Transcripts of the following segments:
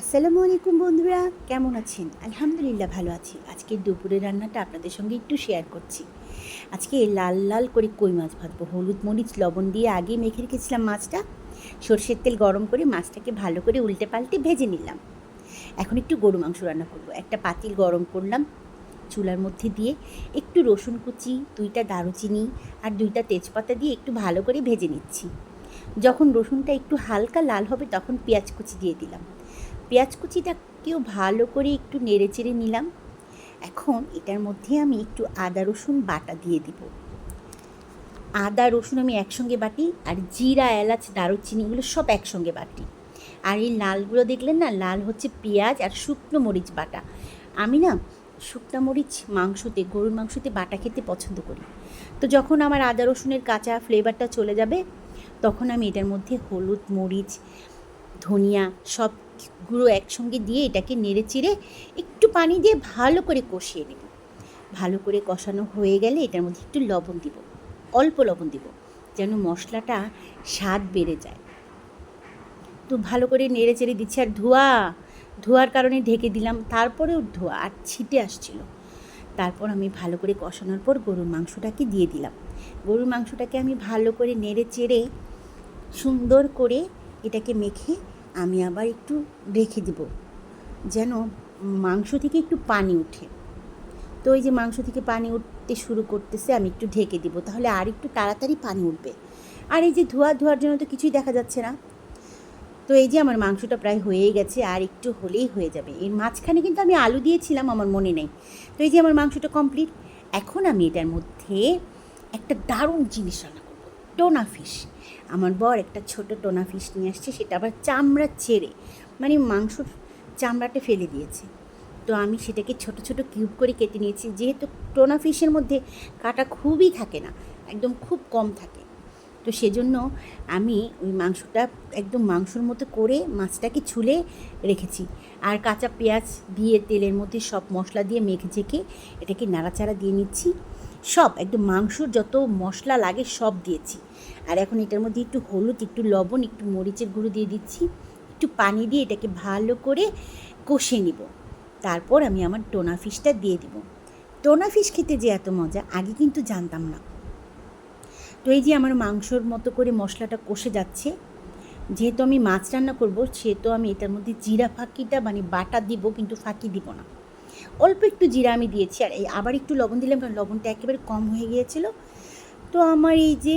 আসসালামু আলাইকুম বন্ধুরা, কেমন আছেন? আলহামদুলিল্লাহ ভালো আছি। আজকে দুপুরের রান্নাটা আপনাদের সঙ্গে একটু শেয়ার করছি। আজকে লাল লাল করে কই মাছ ভাজবো? হলুদ মরিচ লবণ দিয়ে আগে মেখে রেখেছিলাম মাছটা। সর্ষের তেল গরম করে মাছটাকে ভালো করে উল্টে পাল্টে ভেজে নিলাম। এখন একটু গরু মাংস রান্না করব। একটা পাতিল গরম করলাম চুলার মধ্যে দিয়ে। একটু রসুন কুচি, দুইটা দারুচিনি আর দুইটা তেজপাতা দিয়ে একটু ভালো করে ভেজে নিচ্ছি। যখন রসুনটা একটু হালকা লাল হবে তখন পেঁয়াজ কুচি দিয়ে দিলাম। পেঁয়াজ কুচিটাকেও ভালো করে একটু নেড়ে চেড়ে নিলাম। এখন এটার মধ্যে আমি একটু আদা, রসুন বাটা দিয়ে দিব। আদা, রসুন আমি একসঙ্গে বাটি আর জিরা, এলাচ, দারুচিনি এগুলো সব একসঙ্গে বাটি। আর এই লালগুলো দেখলেন না? লাল হচ্ছে পেঁয়াজ আর শুকনো মরিচ বাটা। আমি না শুকনো মরিচ মাংসতে, গরুর মাংসতে বাটা খেতে পছন্দ করি। তো যখন আমার আদা, রসুনের কাঁচা ফ্লেভারটা চলে যাবে, তখন আমি এটার মধ্যে হলুদ, মরিচ, ধনিয়া সবগুলো একসঙ্গে দিয়ে এটাকে নেড়ে চিড়ে একটু পানি দিয়ে ভালো করে কষিয়ে নেব। ভালো করে কষানো হয়ে গেলে এটার মধ্যে একটু লবণ দিব, অল্প লবণ দিব, যেন মশলাটা স্বাদ বেড়ে যায়। তো ভালো করে নেড়ে চেড়ে দিচ্ছি, আর ধোয়া, ধোয়ার কারণে ঢেকে দিলাম, তারপরেও ধোয়া, আর ছিটে আসছিল। তারপর আমি ভালো করে কষানোর পর গরুর মাংসটাকে দিয়ে দিলাম। গরুর মাংসটাকে আমি ভালো করে নেড়ে চেড়ে সুন্দর করে এটাকে মেখে আমি আবার একটু রেখে দেব। যেন মাংস থেকে একটু পানি উঠে। তো ওই যে মাংস থেকে পানি উঠতে শুরু করতেছে, আমি একটু ঢেকে দিব, তাহলে আর একটু তাড়াতাড়ি পানি উঠবে। আর এই যে ধোয়া, ধোয়ার জন্য তো কিছুই দেখা যাচ্ছে না। তো এই যে আমার মাংসটা প্রায় হয়েই গেছে, আর একটু হলেই হয়ে যাবে। এর মাঝখানে কিন্তু আমি আলু দিয়েছিলাম, আমার মনে নেই। তো এই যে আমার মাংসটা কমপ্লিট এখন আমি এটার মধ্যে একটা দারুণ জিনিস করব টোনা ফিশ। আমার বর একটা ছোট টোনা ফিশ নিয়ে আসছে, সেটা আবার চামড়া ছেড়ে মানে মাংসর চামড়াটা ফেলে দিয়েছে। তো আমি সেটাকে ছোট ছোট কিউব করে কেটে নিয়েছি, যেহেতু টোনা ফিশের মধ্যে কাটা খুবই থাকে না, একদম খুব কম থাকে। তো সেজন্য আমি ওই মাংসটা একদম মাংসর মতো করে মাছটাকে ছুলে রেখেছি। আর কাঁচা পেঁয়াজ দিয়ে তেলের মধ্যে সব মশলা দিয়ে মেখে ঝেঁকে এটাকে নাড়াচাড়া দিয়ে নিচ্ছি। সব, একদম মাংসর যত মশলা লাগে সব দিয়েছি। আর এখন এটার মধ্যে একটু হলুদ, একটু লবণ, একটু মরিচের গুঁড়ো দিয়ে দিচ্ছি। একটু পানি দিয়ে এটাকে ভালো করে কষে নিব। তারপর আমি আমার টোনা ফিশটা দিয়ে দিব। টোনা ফিশ খেতে যে এত মজা, আগে কিন্তু জানতাম না। তো এই যে আমার মাংসর মতো করে মশলাটা কষে যাচ্ছে, যেহেতু আমি মাছ রান্না করব, সেহেতু আমি এটার মধ্যে জিরা ফাঁকিটা মানে বাটা দিব, কিন্তু ফাঁকি দিব না। অল্প একটু জিরা আমি দিয়েছি, আর এই আবার একটু লবণ দিলাম, কারণ লবণটা একেবারে কম হয়ে গিয়েছিল। তো আমার এই যে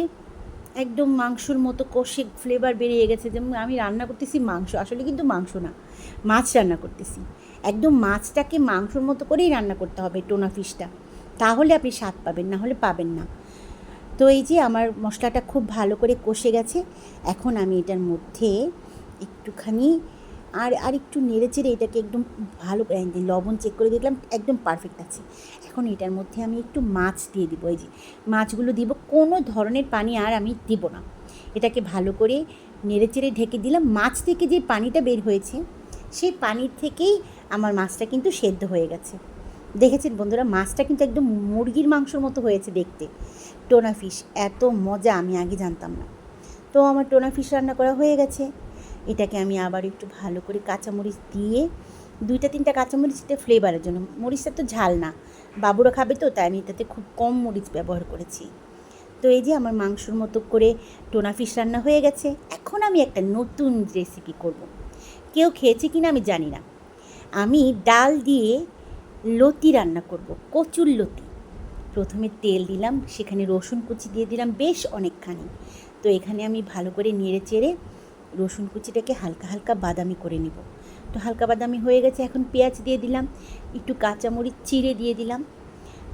একদম মাংসর মতো কষে ফ্লেভার বেরিয়ে গেছে, যেমন আমি রান্না করতেছি মাংস, আসলে কিন্তু মাংস না, মাছ রান্না করতেছি। একদম মাছটাকে মাংসর মতো করেই রান্না করতে হবে টোনা ফিশটা, তাহলে আপনি স্বাদ পাবেন, না হলে পাবেন না। তো এই যে আমার মশলাটা খুব ভালো করে কষে গেছে, এখন আমি এটার মধ্যে একটুখানি আর আর একটু নেড়ে চেড়ে এটাকে একদম ভালো লবণ চেক করে দেখলাম একদম পারফেক্ট আছে। এখন এটার মধ্যে আমি একটু মাছ দিয়ে দিব, এই যে মাছগুলো দিব, কোনো ধরনের পানি আর আমি দিব না। এটাকে ভালো করে নেড়ে চেড়ে ঢেকে দিলাম, মাছ থেকে যে পানিটা বের হয়েছে, সেই পানির থেকেই আমার মাছটা কিন্তু সেদ্ধ হয়ে গেছে। দেখেছেন বন্ধুরা, মাছটা কিন্তু একদম মুরগির মাংসর মতো হয়েছে দেখতে। টোনা ফিশ, এত মজা আমি আগে জানতাম না। তো আমার টোনা ফিশ রান্না করা হয়ে গেছে। এটাকে আমি আবার একটু ভালো করে কাঁচামরিচ দিয়ে, দুইটা তিনটা কাঁচামরিচ এটা ফ্লেভারের জন্য। মরিচটা তো ঝাল না। বাবুরা খাবে তো, তাই আমি এটাতে খুব কম মরিচ ব্যবহার করেছি। তো এই যে আমার মাংসর মতো করে টোনা ফিশ রান্না হয়ে গেছে। এখন আমি একটা নতুন রেসিপি করব। কেউ খেয়েছে কিনা আমি জানি না। আমি ডাল দিয়ে লতি রান্না করব, কচুর লতি। প্রথমে তেল দিলাম, সেখানে রসুন কুচি দিয়ে দিলাম, বেশ অনেকখানি। তো এখানে আমি ভালো করে নেড়ে চেড়ে রসুন কুচিটাকে হালকা হালকা বাদামি করে নিব। তো হালকা বাদামি হয়ে গেছে, এখন পেঁয়াজ দিয়ে দিলাম, একটু কাঁচামরিচ চিড়ে দিয়ে দিলাম।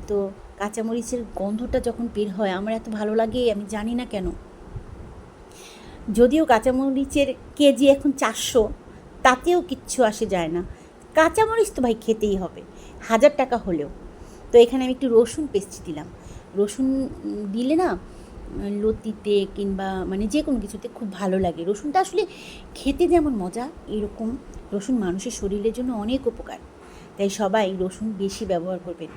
তো কাঁচামরিচের গন্ধটা যখন বের হয়, আমার এত ভালো লাগে, আমি জানি না কেন। যদিও কাঁচামরিচের কেজি এখন চারশো, তাতেও কিচ্ছু আসে যায় না। কাঁচামরিচ তো ভাই খেতেই হবে, হাজার টাকা হলেও। তো এখানে আমি একটু রসুন পেস্ট দিলাম। রসুন দিলে না লতিতে কিংবা মানে যে কোনো কিছুতে খুব ভালো লাগে। রসুনটা আসলে খেতে যেমন মজা, এরকম রসুন মানুষের শরীরের জন্য অনেক উপকার। তাই সবাই রসুন বেশি ব্যবহার করবেন।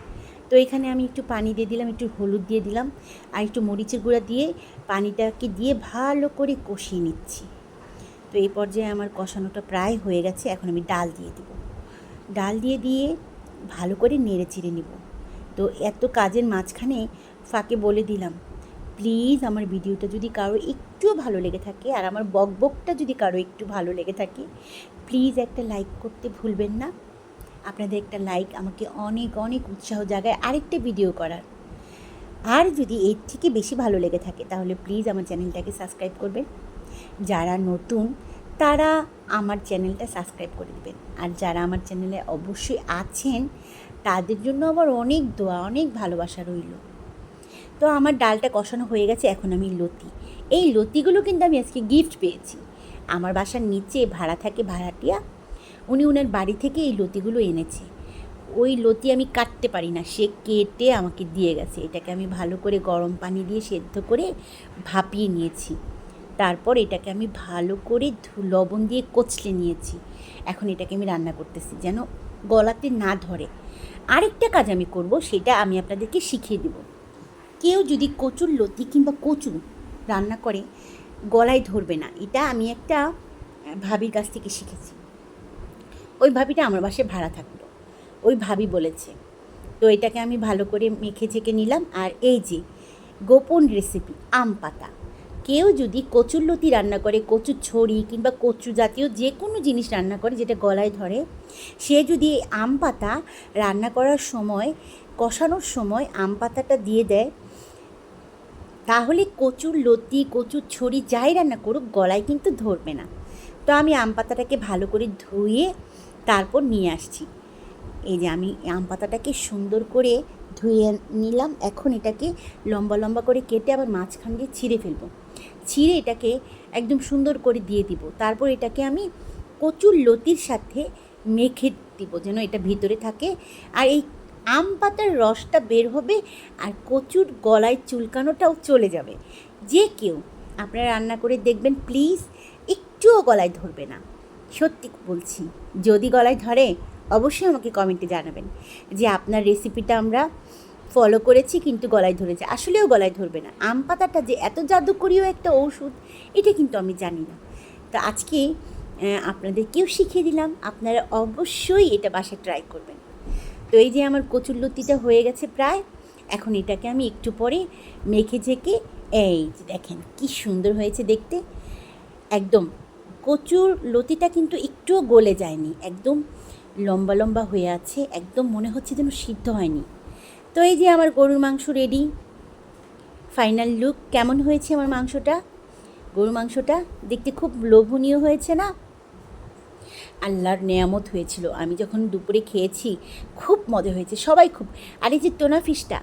তো এখানে আমি একটু পানি দিয়ে দিলাম, একটু হলুদ দিয়ে দিলাম আর একটু মরিচের গুঁড়া দিয়ে পানিটাকে দিয়ে ভালো করে কষিয়ে নিচ্ছি। তো এই পর্যায়ে আমার কষানোটা প্রায় হয়ে গেছে, এখন আমি ডাল দিয়ে দেব। ডাল দিয়ে দিয়ে ভালো করে নেড়ে চিড়ে নিব। তো এত কাজের মাঝখানে ফাঁকে বলে দিলাম প্লিজ আমার ভিডিওটা যদি কারও একটুও ভালো লেগে থাকে আর আমার বকবকটা যদি কারও একটু ভালো লেগে থাকে, প্লিজ একটা লাইক করতে ভুলবেন না। আপনাদের একটা লাইক আমাকে অনেক অনেক উৎসাহ জাগায় আরেকটা ভিডিও করার। আর যদি এর থেকে বেশি ভালো লেগে থাকে, তাহলে প্লিজ আমার চ্যানেলটাকে সাবস্ক্রাইব করবেন। যারা নতুন, তারা আমার চ্যানেলটা সাবস্ক্রাইব করে দেবেন। আর যারা আমার চ্যানেলে অবশ্যই আছেন, তাদের জন্য আবার অনেক দোয়া, অনেক ভালোবাসা রইল। তো আমার ডালটা কষানো হয়ে গেছে, এখন আমি লতি। এই লতিগুলো কিন্তু আমি আজকে গিফট পেয়েছি। আমার বাসার নিচে ভাড়া থাকে ভাড়াটিয়া। উনি ওনার বাড়ি থেকে এই লতিগুলো এনেছে। ওই লতি আমি কাটতে পারি না, সে কেটে আমাকে দিয়ে গেছে। এটাকে আমি ভালো করে গরম পানি দিয়ে সেদ্ধ করে ভাপিয়ে নিয়েছি। তারপর এটাকে আমি ভালো করে লবণ দিয়ে কচলে নিয়েছি। এখন এটাকে আমি রান্না করতেছি, যেন গলাতে না ধরে। আরেকটা কাজ আমি করব, সেটা আমি আপনাদেরকে শিখিয়ে দেব। কেউ যদি কচুর লতি কিংবা কচু রান্না করে, গলায় ধরবে না। এটা আমি একটা ভাবির কাছ থেকে শিখেছি। ওই ভাবিটা আমার বাসায় ভাড়া থাকতো। ওই ভাবি বলেছে, তো এটাকে আমি ভালো করে মেখে ছেঁকে নিলাম আর এই যে, গোপন রেসিপি আম পাতা। কেউ যদি কচুর লতি রান্না করে, কচুর ছড়ি কিংবা কচু জাতীয় যে কোনো জিনিস রান্না করে, যেটা গলায় ধরে, সে যদি আম পাতা রান্না করার সময়, কষানোর সময় আম পাতাটা দিয়ে দেয় তাহলে কচুর লতি, কচুর ছড়ি যাই রান্না করুক, গলায় কিন্তু ধরবে না। তো আমি আম পাতাটাকে ভালো করে ধুয়ে তারপর নিয়ে আসছি। এই যে আমি আম পাতাটাকে সুন্দর করে ধুয়ে নিলাম। এখন এটাকে লম্বা লম্বা করে কেটে আবার মাঝখান দিয়ে ছিঁড়ে ফেলব। ছিঁড়ে এটাকে একদম সুন্দর করে দিয়ে দিব। তারপর এটাকে আমি কচুর লতির সাথে মেখে দিব যেন এটা ভিতরে থাকে। আর এই আম পাতার রসটা বের হবে আর কচুর গলায় চুলকানোটাও চলে যাবে। যে কেউ আপনারা রান্না করে দেখবেন প্লিজ একটুও গলায় ধরবে না। সত্যি বলছি, যদি গলায় ধরে, অবশ্যই আমাকে কমেন্টে জানাবেন যে আপনার রেসিপিটা আমরা ফলো করেছি কিন্তু গলায় ধরেছে। আসলেও গলায় ধরবে না। আম পাতাটা যে এত জাদুকরীয় একটা ঔষধ, এটা কিন্তু আমি জানি না। তো আজকে আপনাদেরকেও শিখিয়ে দিলাম, আপনারা অবশ্যই এটা বাসায় ট্রাই করবেন। তো এই যে আমার কচুর লতিটা হয়ে গেছে প্রায়, এখন এটাকে আমি একটু পরে মেখে ঝেঁকে, এই দেখেন কি সুন্দর হয়েছে দেখতে। একদম কচুর লতিটা কিন্তু একটুও গলে যায়নি, একদম লম্বা লম্বা হয়ে আছে, একদম মনে হচ্ছে যেন সিদ্ধ হয়নি। তো এই যে আমার গরুর মাংস রেডি ফাইনাল লুক কেমন হয়েছে আমার মাংসটা? গরুর মাংসটা দেখতে খুব লোভনীয় হয়েছে না? আল্লাহর নেয়ামত হয়েছিল। আমি যখন দুপুরে খেয়েছি, খুব মজা হয়েছে, সবাই খুব। আর এই যে টোনা ফিশটা,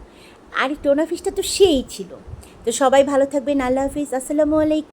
আর টোনা ফিশটা তো সেই ছিল। তো সবাই ভালো থাকবেন, আল্লাহ হাফিজ, আসসালামু আলাইকুম।